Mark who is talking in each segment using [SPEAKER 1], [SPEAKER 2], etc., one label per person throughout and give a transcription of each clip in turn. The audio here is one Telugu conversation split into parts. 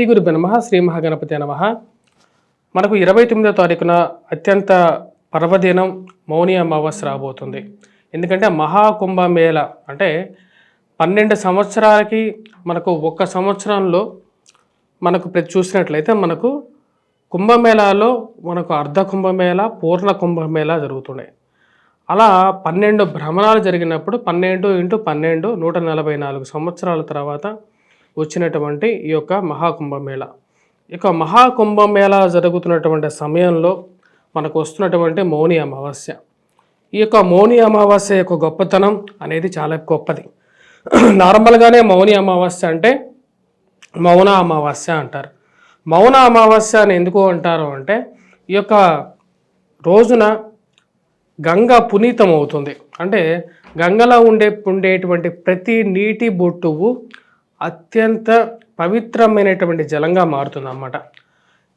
[SPEAKER 1] శ్రీ గురు నమ శ్రీ మహాగణపతి నమ. మనకు ఇరవై తొమ్మిదో తారీఖున అత్యంత పర్వదినం మౌని అమావాస్య రాబోతుంది. ఎందుకంటే మహాకుంభమేళ అంటే పన్నెండు సంవత్సరాలకి మనకు ఒక్క సంవత్సరంలో మనకు ప్రతి చూసినట్లయితే మనకు కుంభమేళాలో మనకు అర్ధ కుంభమేళ పూర్ణ కుంభమేళ జరుగుతున్నాయి అలా పన్నెండు భ్రమణాలు జరిగినప్పుడు పన్నెండు ఇంటూ పన్నెండు నూట నలభై నాలుగు సంవత్సరాల తర్వాత వచ్చినటువంటి ఈ యొక్క మహాకుంభమేళ. ఈ యొక్క మహాకుంభమేళ జరుగుతున్నటువంటి సమయంలో మనకు వస్తున్నటువంటి మౌని అమావాస్య. ఈ యొక్క మౌని అమావాస్య యొక్క గొప్పతనం అనేది చాలా గొప్పది. నార్మల్గానే మౌని అమావాస్య అంటే మౌన అమావాస్య అంటారు. మౌన అమావాస్య అని ఎందుకు అంటారు అంటే ఈ యొక్క రోజున గంగ పునీతం అవుతుంది అంటే గంగలో ఉండే ఉండేటువంటి ప్రతి నీటి బొట్టువు అత్యంత పవిత్రమైనటువంటి జలంగా మారుతుంది అన్నమాట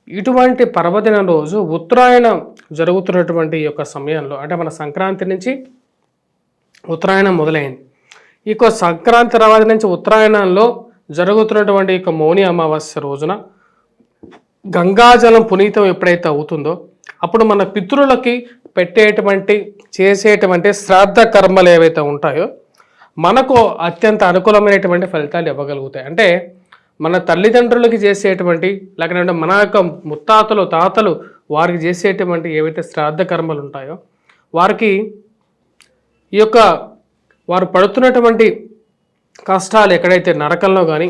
[SPEAKER 1] ఇటువంటి పర్వదిన రోజు ఉత్తరాయణం జరుగుతున్నటువంటి యొక్క సమయంలో అంటే మన సంక్రాంతి నుంచి ఉత్తరాయణం మొదలైంది. ఈ సంక్రాంతి తర్వాత నుంచి ఉత్తరాయణంలో జరుగుతున్నటువంటి యొక్క మౌని అమావాస్య రోజున గంగాజలం పునీతం ఎప్పుడైతే అవుతుందో అప్పుడు మన పితృలకి పెట్టేటువంటి చేసేటువంటి శ్రాద్ధ కర్మలు ఏవైతే ఉంటాయో మనకు అత్యంత అనుకూలమైనటువంటి ఫలితాలు ఇవ్వగలుగుతాయి. అంటే మన తల్లిదండ్రులకి చేసేటువంటి లేకపోతే మన యొక్క ముత్తాతలు తాతలు వారికి చేసేటువంటి ఏవైతే శ్రాద్ధ కర్మలు ఉంటాయో వారికి ఈ యొక్క వారు పడుతున్నటువంటి కష్టాలు ఎక్కడైతే నరకంలో కానీ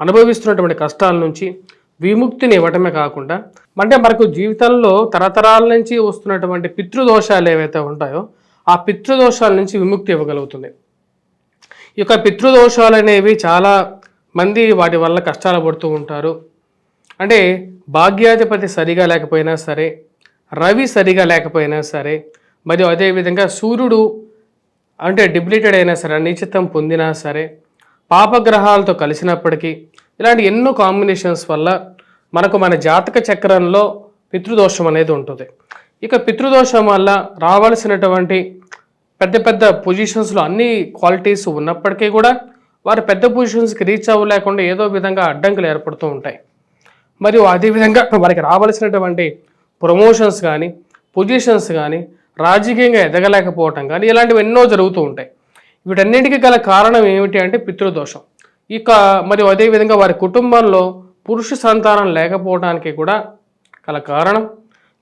[SPEAKER 1] అనుభవిస్తున్నటువంటి కష్టాల నుంచి విముక్తిని ఇవ్వటమే కాకుండా అంటే మనకు జీవితంలో తరతరాల నుంచి వస్తున్నటువంటి పితృదోషాలు ఏవైతే ఉంటాయో ఆ పితృదోషాల నుంచి విముక్తి ఇవ్వగలుగుతుంది. ఈ యొక్క పితృదోషాలు అనేవి చాలా మంది వాటి వల్ల కష్టాలు పడుతూ ఉంటారు. అంటే భాగ్యాధిపతి సరిగా లేకపోయినా సరే రవి సరిగా లేకపోయినా సరే మరియు అదేవిధంగా సూర్యుడు అంటే డిబ్లిటెడ్ అయినా సరే నిశ్చితం పొందినా సరే పాపగ్రహాలతో కలిసినప్పటికీ ఇలాంటి ఎన్నో కాంబినేషన్స్ వల్ల మనకు మన జాతక చక్రంలో పితృదోషం అనేది ఉంటుంది. ఇక పితృదోషం వల్ల రావాల్సినటువంటి పెద్ద పెద్ద పొజిషన్స్లో అన్ని క్వాలిటీస్ ఉన్నప్పటికీ కూడా వారు పెద్ద పొజిషన్స్కి రీచ్ అవ్వలేకుండా ఏదో విధంగా అడ్డంకులు ఏర్పడుతూ ఉంటాయి. మరియు అదేవిధంగా వారికి రావాల్సినటువంటి ప్రమోషన్స్ కానీ పొజిషన్స్ కానీ రాజకీయంగా ఎదగలేకపోవటం కానీ ఇలాంటివి ఎన్నో జరుగుతూ ఉంటాయి. వీటన్నిటికీ గల కారణం ఏమిటి అంటే పితృదోషం. ఇక మరియు అదేవిధంగా వారి కుటుంబంలో పురుష సంతానం లేకపోవడానికి కూడా గల కారణం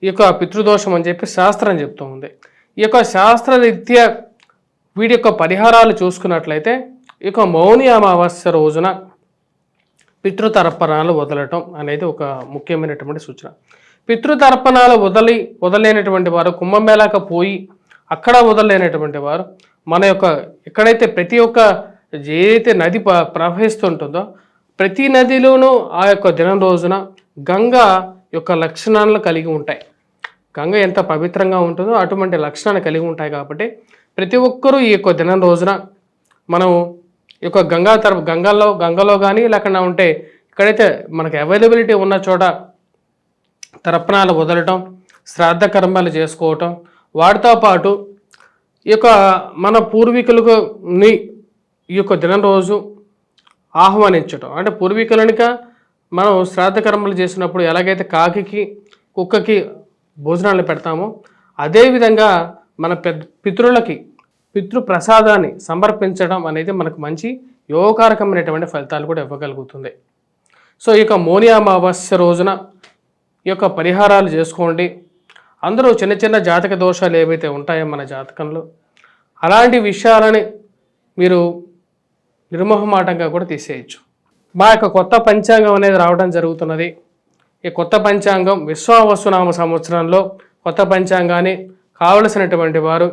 [SPEAKER 1] ఈ యొక్క పితృదోషం అని చెప్పి శాస్త్రం చెప్తూ ఉంది. ఈ యొక్క శాస్త్రరీత్యా వీటి యొక్క పరిహారాలు చూసుకున్నట్లయితే ఈ యొక్క మౌని అమావాస్య రోజున పితృతర్పణాలు వదలటం అనేది ఒక ముఖ్యమైనటువంటి సూచన. పితృతర్పణాలు వదలి వదలేనటువంటి వారు కుంభమేళాక పోయి అక్కడ వదలలేనటువంటి వారు మన యొక్క ఎక్కడైతే ప్రతి ఒక్క ఏదైతే నది ప- ప్రవహిస్తుంటుందో ప్రతి నదిలోనూ ఆ యొక్క దినం రోజున గంగ యొక్క లక్షణాలను కలిగి ఉంటాయి. గంగ ఎంత పవిత్రంగా ఉంటుందో అటువంటి లక్షణాలు కలిగి ఉంటాయి కాబట్టి ప్రతి ఒక్కరూ ఈ యొక్క దినం రోజున మనం ఈ యొక్క గంగా తర గంగలో గంగలో కానీ లేకుండా ఉంటే ఎక్కడైతే మనకు అవైలబిలిటీ ఉన్న చోట తర్పణాలు వదలటం శ్రాద్ధ కర్మలు చేసుకోవటం వాటితో పాటు ఈ యొక్క మన పూర్వీకులకు ఈ యొక్క దినం రోజు ఆహ్వానించటం. అంటే పూర్వీకులనిక మనం శ్రాద్ధ కర్మలు చేసినప్పుడు ఎలాగైతే కాకి కుక్కకి భోజనాలు పెడతామో. అదేవిధంగా మన పెద్ద పితృలకి పితృ ప్రసాదాన్ని సమర్పించడం అనేది మనకు మంచి యోగకారకమైనటువంటి ఫలితాలు కూడా ఇవ్వగలుగుతుంది. సో ఈ యొక్క మోని అమావాస్య రోజున ఈ యొక్క పరిహారాలు చేసుకోండి. అందరూ చిన్న చిన్న జాతక దోషాలు ఏవైతే ఉంటాయో మన జాతకంలో అలాంటి విషయాలని మీరు నిర్మోహమాటంగా కూడా తీసేయచ్చు. మా యొక్క కొత్త పంచాంగం అనేది రావడం జరుగుతున్నది. ఈ కొత్త పంచాంగం విశ్వావసునామ సంవత్సరంలో కొత్త పంచాంగాన్ని కావలసినటువంటి వారు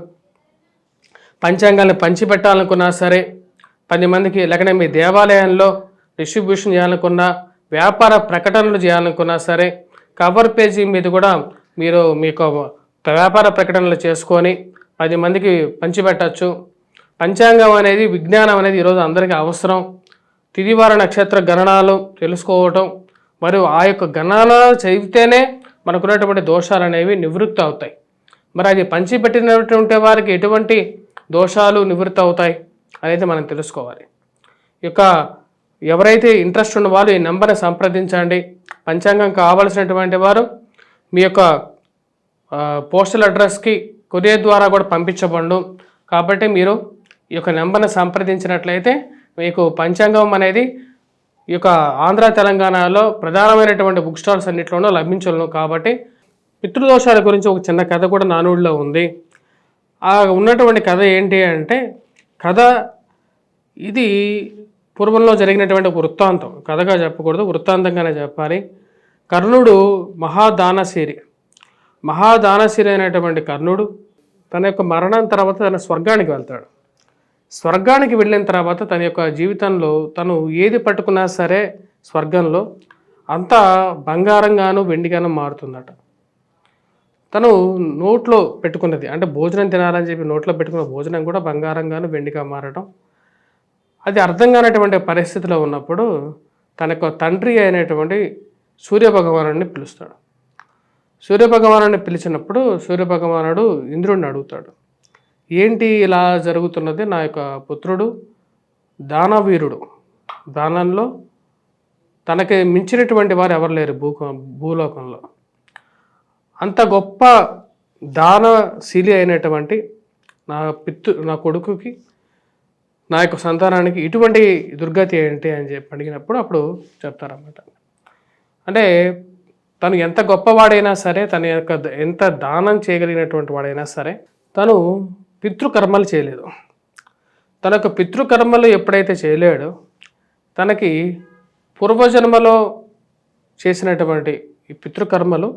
[SPEAKER 1] పంచాంగాన్ని పంచిపెట్టాలనుకున్నా సరే పది మందికి లేకపోతే మీ దేవాలయంలో డిస్ట్రిబ్యూషన్ చేయాలనుకున్నా వ్యాపార ప్రకటనలు చేయాలనుకున్నా సరే కవర్ పేజీ మీద కూడా మీరు మీకు వ్యాపార ప్రకటనలు చేసుకొని పది మందికి పంచిపెట్టచ్చు. పంచాంగం అనేది విజ్ఞానం అనేది ఈరోజు అందరికీ అవసరం. తిదివార నక్షత్ర గణనాలు తెలుసుకోవటం మరియు ఆ యొక్క గణనాలు చదివితేనే మనకున్నటువంటి దోషాలు అనేవి నివృత్తి అవుతాయి. మరి అది పంచిపెట్టినటువంటి వారికి ఎటువంటి దోషాలు నివృత్తి అవుతాయి అనేది మనం తెలుసుకోవాలి. ఈ యొక్క ఎవరైతే ఇంట్రెస్ట్ ఉన్న వాళ్ళు ఈ నెంబర్ని సంప్రదించండి. పంచాంగం కావాల్సినటువంటి వారు మీ యొక్క పోస్టల్ అడ్రస్కి కొరియర్ ద్వారా కూడా పంపించబడు కాబట్టి మీరు ఈ యొక్క నెంబర్ని సంప్రదించినట్లయితే మీకు పంచాంగం అనేది ఈ యొక్క ఆంధ్ర తెలంగాణలో ప్రధానమైనటువంటి బుక్ స్టాల్స్ అన్నింటిలోనూ లభించను కాబట్టి పితృదోషాల గురించి ఒక చిన్న కథ కూడా నానుడిలో ఉంది. ఆ ఉన్నటువంటి కథ ఏంటి అంటే కథ ఇది పూర్వంలో జరిగినటువంటి ఒక వృత్తాంతం. కథగా చెప్పకూడదు వృత్తాంతంగానే చెప్పాలి. కర్ణుడు మహాదానశీరి. మహాదానశీరి అయినటువంటి కర్ణుడు తన యొక్క మరణం తర్వాత తన స్వర్గానికి వెళ్తాడు. స్వర్గానికి వెళ్ళిన తర్వాత తన యొక్క జీవితంలో తను ఏది పట్టుకున్నా సరే స్వర్గంలో అంతా బంగారంగాను వెండిగాను మారుతుందట. తను నోట్లో పెట్టుకున్నది అంటే భోజనం తినాలని చెప్పి నోట్లో పెట్టుకున్న భోజనం కూడా బంగారంగాను వెండిగా మారడం అది అర్థం కానటువంటి పరిస్థితిలో ఉన్నప్పుడు తన యొక్క తండ్రి అయినటువంటి సూర్యభగవానుడిని పిలుస్తాడు. సూర్యభగవానుడిని పిలిచినప్పుడు సూర్యభగవానుడు ఇంద్రుడిని అడుగుతాడు. ఏంటి ఇలా జరుగుతున్నది? నా యొక్క పుత్రుడు దానవీరుడు. దానంలో తనకి మించినటువంటి వారు ఎవరు లేరు భూ భూలోకంలో. అంత గొప్ప దానశీలి అయినటువంటి నా పిత్తు నా కొడుకుకి నా యొక్క సంతానానికి ఇటువంటి దుర్గతి ఏంటి అని చెప్పి అడిగినప్పుడు అప్పుడు చెప్తారన్నమాట. అంటే తను ఎంత గొప్పవాడైనా సరే తన యొక్క ఎంత దానం చేయగలిగినటువంటి వాడైనా సరే తను పితృకర్మలు చేయలేదు. తన యొక్క పితృకర్మలు ఎప్పుడైతే చేయలేడో తనకి పూర్వజన్మలో చేసినటువంటి ఈ పితృకర్మలు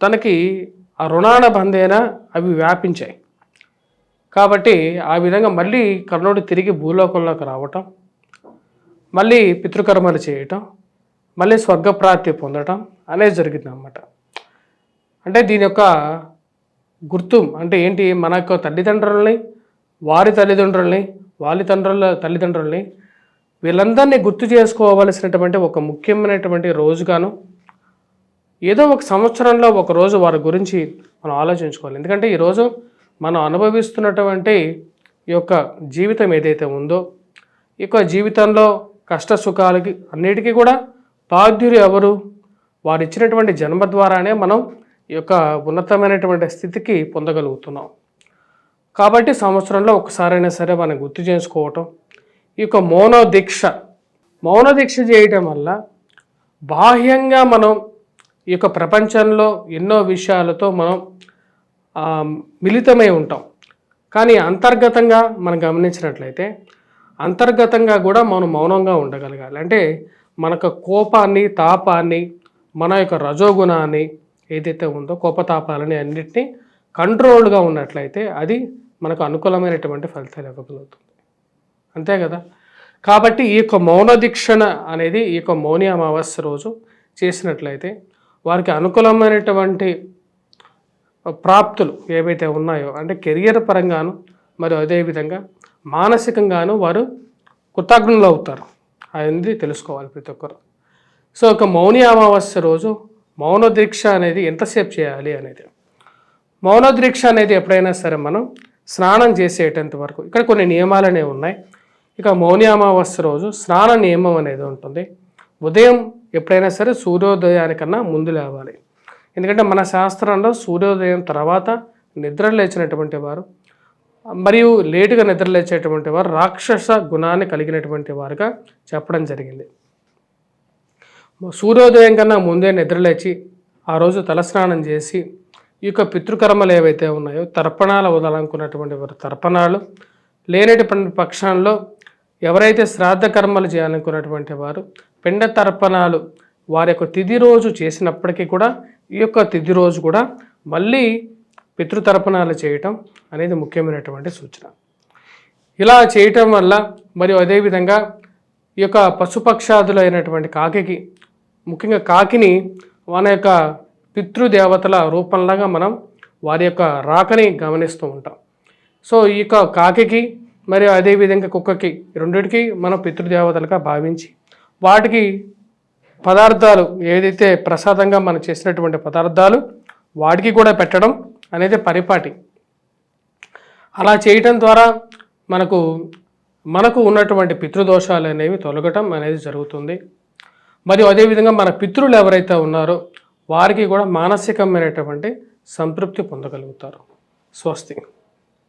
[SPEAKER 1] తనకి ఆ రుణాన బంధేన అవి వ్యాపించాయి. కాబట్టి ఆ విధంగా మళ్ళీ కర్ణుడు తిరిగి భూలోకంలోకి రావటం మళ్ళీ పితృకర్మలు చేయటం మళ్ళీ స్వర్గప్రాప్తి పొందటం అనేది జరిగింది అన్నమాట అంటే దీని యొక్క గుర్తు అంటే ఏంటి? మన యొక్క తల్లిదండ్రులని వారి తల్లిదండ్రుల్ని వాళ్ళ తండ్రుల తల్లిదండ్రుల్ని వీళ్ళందరినీ గుర్తు చేసుకోవలసినటువంటి ఒక ముఖ్యమైనటువంటి రోజుగాను ఏదో ఒక సంవత్సరంలో ఒక రోజు వారి గురించి మనం ఆలోచించుకోవాలి. ఎందుకంటే ఈరోజు మనం అనుభవిస్తున్నటువంటి ఈ యొక్క జీవితం ఏదైతే ఉందో ఈ యొక్క జీవితంలో కష్ట సుఖాలకి అన్నిటికీ కూడా బాధ్యులు ఎవరు? వారు ఇచ్చినటువంటి జన్మ ద్వారానే మనం ఈ యొక్క ఉన్నతమైనటువంటి స్థితికి పొందగలుగుతున్నాం. కాబట్టి సంవత్సరంలో ఒకసారైనా సరే మనం గుర్తు చేసుకోవటం ఈ యొక్క మౌనదీక్ష. మౌనదీక్ష చేయటం వల్ల బాహ్యంగా మనం ఈ యొక్క ప్రపంచంలో ఎన్నో విషయాలతో మనం మిళితమై ఉంటాం. కానీ అంతర్గతంగా మనం గమనించినట్లయితే అంతర్గతంగా కూడా మనం మౌనంగా ఉండగలగాలి. అంటే మన కోపాన్ని తాపాన్ని మన యొక్క రజోగుణాన్ని ఏదైతే ఉందో కోపతాపాలని అన్నిటినీ కంట్రోల్డ్గా ఉన్నట్లయితే అది మనకు అనుకూలమైనటువంటి ఫలితాలు ఇవ్వగలుగుతుంది. అంతే కదా? కాబట్టి ఈ యొక్క మౌన దీక్షణ అనేది ఈ యొక్క మౌని అమావాస్య రోజు చేసినట్లయితే వారికి అనుకూలమైనటువంటి ప్రాప్తులు ఏవైతే ఉన్నాయో అంటే కెరియర్ పరంగాను మరియు అదేవిధంగా మానసికంగాను వారు కృతజ్ఞులు అవుతారు అనేది తెలుసుకోవాలి ప్రతి ఒక్కరు. సో ఒక మౌని అమావాస్య రోజు మౌనదీక్ష అనేది ఎంతసేపు చేయాలి అనేది. మౌనదీక్ష అనేది ఎప్పుడైనా సరే మనం స్నానం చేసేటంత వరకు ఇక్కడ కొన్ని నియమాలు అనేవి ఉన్నాయి. ఇక మౌని అమావాస్య రోజు స్నాన నియమం అనేది ఉంటుంది. ఉదయం ఎప్పుడైనా సరే సూర్యోదయానికన్నా ముందు లేవాలి. ఎందుకంటే మన శాస్త్రంలో సూర్యోదయం తర్వాత నిద్ర లేచినటువంటి వారు మరియు లేటుగా నిద్ర లేచేటువంటి వారు రాక్షస గుణాన్ని కలిగినటువంటి వారుగా చెప్పడం జరిగింది. సూర్యోదయం కన్నా ముందే నిద్రలేచి ఆ రోజు తలస్నానం చేసి ఈ యొక్క పితృకర్మలు ఏవైతే ఉన్నాయో తర్పణాలు వదలనుకున్నటువంటి వారు తర్పణాలు లేనటువంటి పక్షంలో ఎవరైతే శ్రాద్ధ కర్మలు చేయాలనుకున్నటువంటి వారు పిండ తర్పణాలు వారి యొక్క తిథి రోజు చేసినప్పటికీ కూడా ఈ యొక్క తిథి రోజు కూడా మళ్ళీ పితృతర్పణాలు చేయటం అనేది ముఖ్యమైనటువంటి సూచన. ఇలా చేయటం వల్ల మరియు అదేవిధంగా ఈ యొక్క పశుపక్షాదులైనటువంటి కాకి ముఖ్యంగా కాకిని మన యొక్క పితృదేవతల రూపంలాగా మనం వారి యొక్క రాకని గమనిస్తూ ఉంటాం. సో ఈ యొక్క కాకి మరియు అదేవిధంగా కుక్కకి రెండింటికి రెండిటికి మనం పితృదేవతలుగా భావించి వాటికి పదార్థాలు ఏదైతే ప్రసాదంగా మనం చేసినటువంటి పదార్థాలు వాటికి కూడా పెట్టడం అనేది పరిపాటి. అలా చేయటం ద్వారా మనకు మనకు ఉన్నటువంటి పితృదోషాలు అనేవి తొలగటం అనేది జరుగుతుంది. మరియు అదేవిధంగా మన పితృలు ఎవరైతే ఉన్నారో వారికి కూడా మానసికమైనటువంటి సంతృప్తి పొందగలుగుతారు. స్వస్తి.